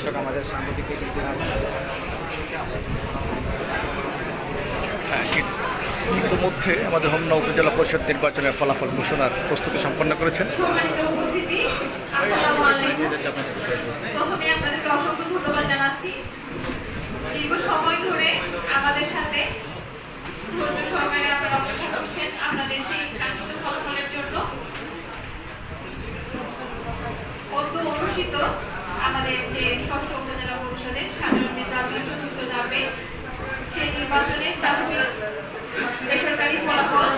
দর্শক আমাদের সাংবাদিক হ্যাঁ, ইত- ইতিমধ্যে আমাদের হোমনা উপজেলা পরিষদ নির্বাচনের ফলাফল ঘোষণার প্রস্তুতি সম্পন্ন করেছেন সম্মানিত উপস্থিতি আসসালামু আলাইকুম প্রথমে আপনাদেরকে অসংখ্য ধন্যবাদ জানাচ্ছি দীর্ঘ সময় ধরে আমাদের সাথে ধৈর্য সহকারে আপনারা অপেক্ষা করছেন আপনাদের সেই কাঙ্ক্ষিত ফলাফলের জন্য অদ্য অনুষ্ঠিত আমাদের যে ষষ্ঠ উপজেলা পরিষদের নির্বাচনের চতুর্থ ধাপে সেই নির্বাচনে প্রাথমিক বেসরকারি ফলাফল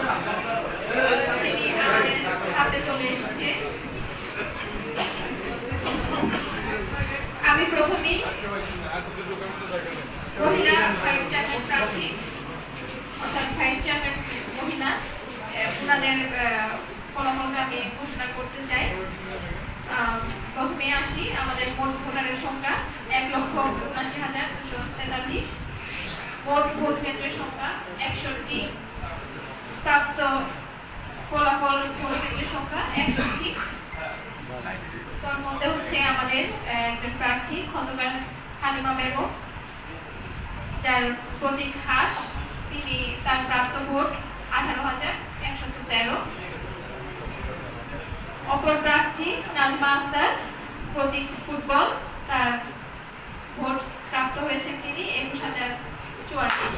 সেটি আমাদের হাতে চলে এসেছে আমি প্রথমেই মহিলা ভাইস চেয়ারম্যান প্রার্থী অর্থাৎ ভাইস চেয়ারম্যান মহিলা ওনাদের ফলাফলটা আমি ঘোষণা করতে চাই প্রথমে আসি, আমাদের মোট ভোটারের সংখ্যা। এক লক্ষ উনাশি হাজার দুশো তেতাল্লিশ মোট ভোট কেন্দ্রের সংখ্যা একষট্টি। প্রাপ্ত ফলাফল ভোট কেন্দ্রের সংখ্যা একষট্টি। তার মধ্যে হচ্ছে আমাদের একজন প্রার্থী খন্দকার হালিমা বেগম, যার প্রতীক হাস। তিনি তার প্রাপ্ত ভোট আঠারো হাজার একশত তেরো। অপর প্রার্থী নাজমা আক্তার, প্রতীক ফুটবল, তার ভোট প্রাপ্ত হয়েছেন তিনি একুশ হাজার চুয়াল্লিশ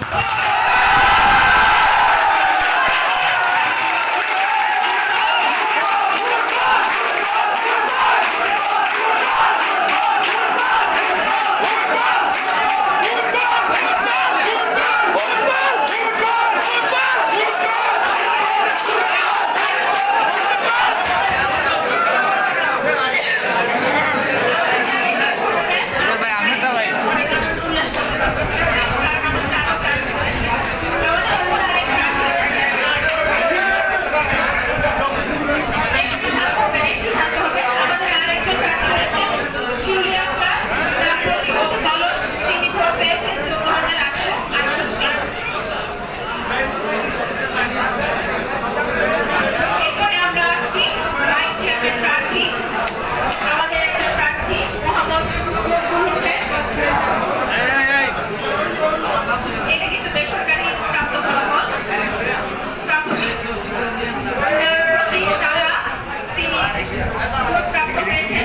এরপরে আমরা আসছি ভাইস চেয়ারম্যান প্রার্থী আমাদের একজন প্রার্থী মোহাম্মদ মকবুল হোসেন এটা কিন্তু বেসরকারি প্রাপ্ত ফলাফল প্রাথমিক প্রতীক তারা তিনি ভোট প্রাপ্ত হয়েছেন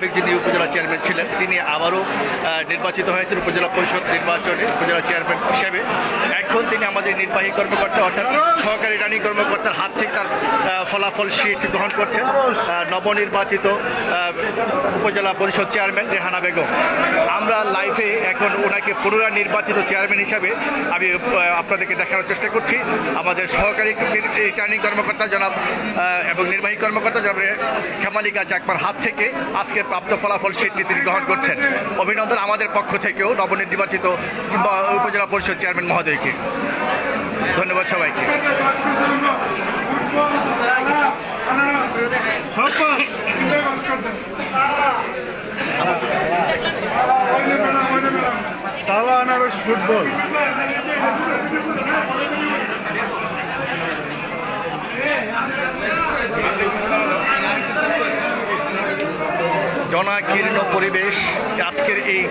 সাবেক যিনি উপজেলা চেয়ারম্যান ছিলেন তিনি আবারও নির্বাচিত হয়েছেন উপজেলা পরিষদ নির্বাচনে উপজেলা চেয়ারম্যান হিসেবে। এখন তিনি আমাদের নির্বাহী কর্মকর্তা, অর্থাৎ সহকারী রানী কর্মকর্তার হাত থেকে তার ফলাফল শীট গ্রহণ করছেন নবনির্বাচিত উপজেলা পরিষদ চেয়ারম্যান রেহানা বেগম। আমরা লাইভে এখন ওনাকে পুনরায় নির্বাচিত চেয়ারম্যান হিসাবে আমি আপনাদেরকে দেখানোর চেষ্টা করছি। আমাদের সহকারী রিটার্নিং কর্মকর্তা জনাব এবং নির্বাহী কর্মকর্তা জনাব খেমালিকা চাকমার হাত থেকে আজকের প্রাপ্ত ফলাফল শীটটি তিনি গ্রহণ করছেন। অভিনন্দন আমাদের পক্ষ থেকেও নবনির্বাচিত উপজেলা পরিষদ চেয়ারম্যান মহোদয়কে। ধন্যবাদ সবাইকে। ফুটবল। জনাকীর্ণ পরিবেশ আজকের এই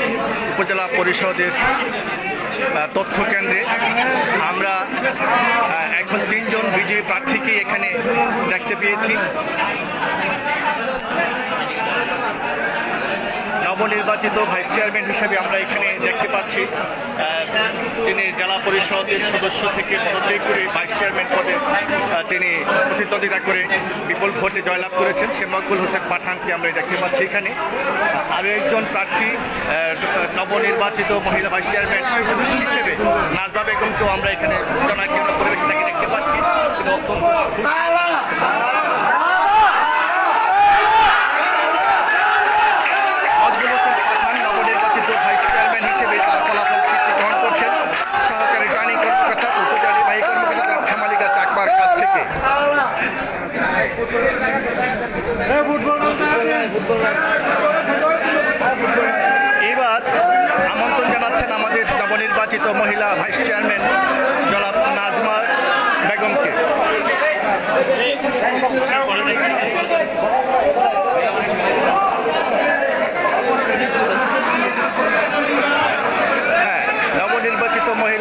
উপজেলা পরিষদের তথ্য কেন্দ্রে আমরা এখন তিনজন বিজয়ী প্রার্থীকে এখানে দেখতে পেয়েছি। নবনির্বাচিত ভাইস চেয়ারম্যান হিসেবে আমরা এখানে দেখতে পাচ্ছি তিনি জেলা পরিষদের সদস্য থেকে পদত্যাগ করে ভাইস চেয়ারম্যান পদে তিনি প্রতিদ্বন্দ্বিতা করে বিপুল ভোটে জয়লাভ করেছেন। সে মকবুল হোসেন পাঠানকে আমরা দেখতে পাচ্ছি এখানে। আরও একজন প্রার্থী নবনির্বাচিত মহিলা ভাইস চেয়ারম্যান হিসেবে নাজমা বেগমকেও আমরা এখানে জনাকীর্ণ পরিবেশে তাকে দেখতে পাচ্ছি। তিনি অত্যন্ত মকবুল হোসেন পাঠান নবনির্বাচিত ভাইস চেয়ারম্যান হিসেবে তার ফলাফল স্বীকৃতি গ্রহণ করছেন সহকারী রিটার্নিং কর্মকর্তা উপজেলা নির্বাহী কর্মকর্তা জনাব খামালিকা চাকমার কাছ থেকে এবার আমন্ত্রণ জানাচ্ছেন আমাদের নবনির্বাচিত মহিলা ভাইস চেয়ারম্যান জনাব নাজমা বেগমকে।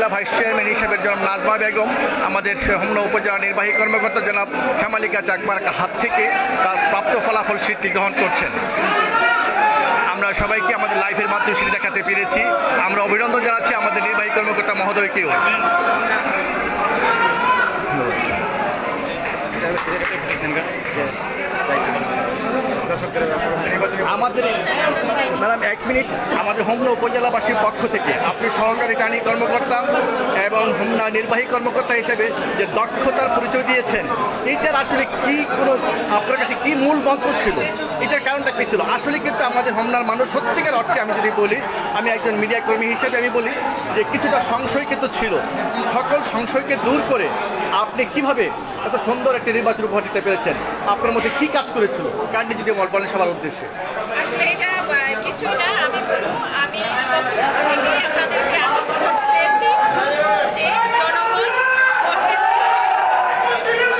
মহিলা ভাইস চেয়ারম্যান হিসেবে জনাব নাজমা বেগম, আমাদের হোমনা উপজেলা নির্বাহী কর্মকর্তা জনাব শ্যামালিকা চাকমার হাত থেকে তার প্রাপ্ত ফলাফল সিটটি গ্রহণ করছেন। আমরা সবাইকে আমাদের লাইফের মাধ্যমে সেটি দেখাতে পেরেছি। আমরা অভিনন্দন জানাচ্ছি আমাদের নির্বাহী কর্মকর্তা মহোদয়কেও। আমাদের ম্যাডাম, এক মিনিট। আমাদের হোমনা উপজেলাবাসীর পক্ষ থেকে আপনি সহকারী টানি কর্মকর্তা এবং হোমনা নির্বাহী কর্মকর্তা হিসেবে যে দক্ষতার পরিচয় দিয়েছেন এইটার আসলে কি কোনো আপনার কাছে কি মূল মন্ত্র ছিল? এটার কারণটা কি ছিল? আসলে কিন্তু আমাদের হোমনার মানুষ সত্যিকার অর্থে আমি যদি বলি, আমি একজন মিডিয়া কর্মী হিসেবে আমি বলি যে কিছুটা সংশয় কিন্তু ছিল। সকল সংশয়কে দূর করে আপনি কীভাবে এত সুন্দর একটা নির্বাচন উপহার দিতে পেরেছেন? আপনার মধ্যে কি কাজ করেছিল? কান্ডি যদি বলেন সবার উদ্দেশ্যে। কিছুই না আমি বলব আমি আপনাদেরকে আশ্বস্ত যে জনগণ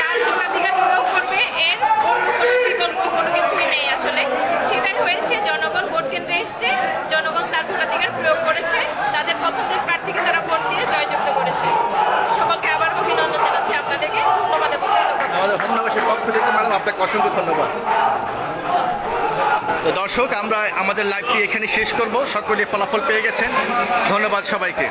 তার ভোটাধিকার প্রয়োগ করবে এর অন্য কোনো বিকল্প কোনো কিছুই নেই আসলে। সেটাই হয়েছে জনগণ ভোট কেন্দ্রে এসছে জনগণ তার ভোটাধিকার প্রয়োগ করেছে তাদের পছন্দের প্রার্থীকে তারা ভোট দিয়ে জয়যুক্ত করেছে। সকলকে আবার অভিনন্দন জানাচ্ছি আপনাদেরকে ধন্যবাদ এবং আমাদের হোমনাবাসীর পক্ষ থেকে ম্যাডাম আপনাকে অসংখ্য ধন্যবাদ। তো দর্শক আমরা আমাদের লাইভটি এখানে শেষ করব। সকলে ফলাফল পেয়ে গেছেন। ধন্যবাদ সবাইকে।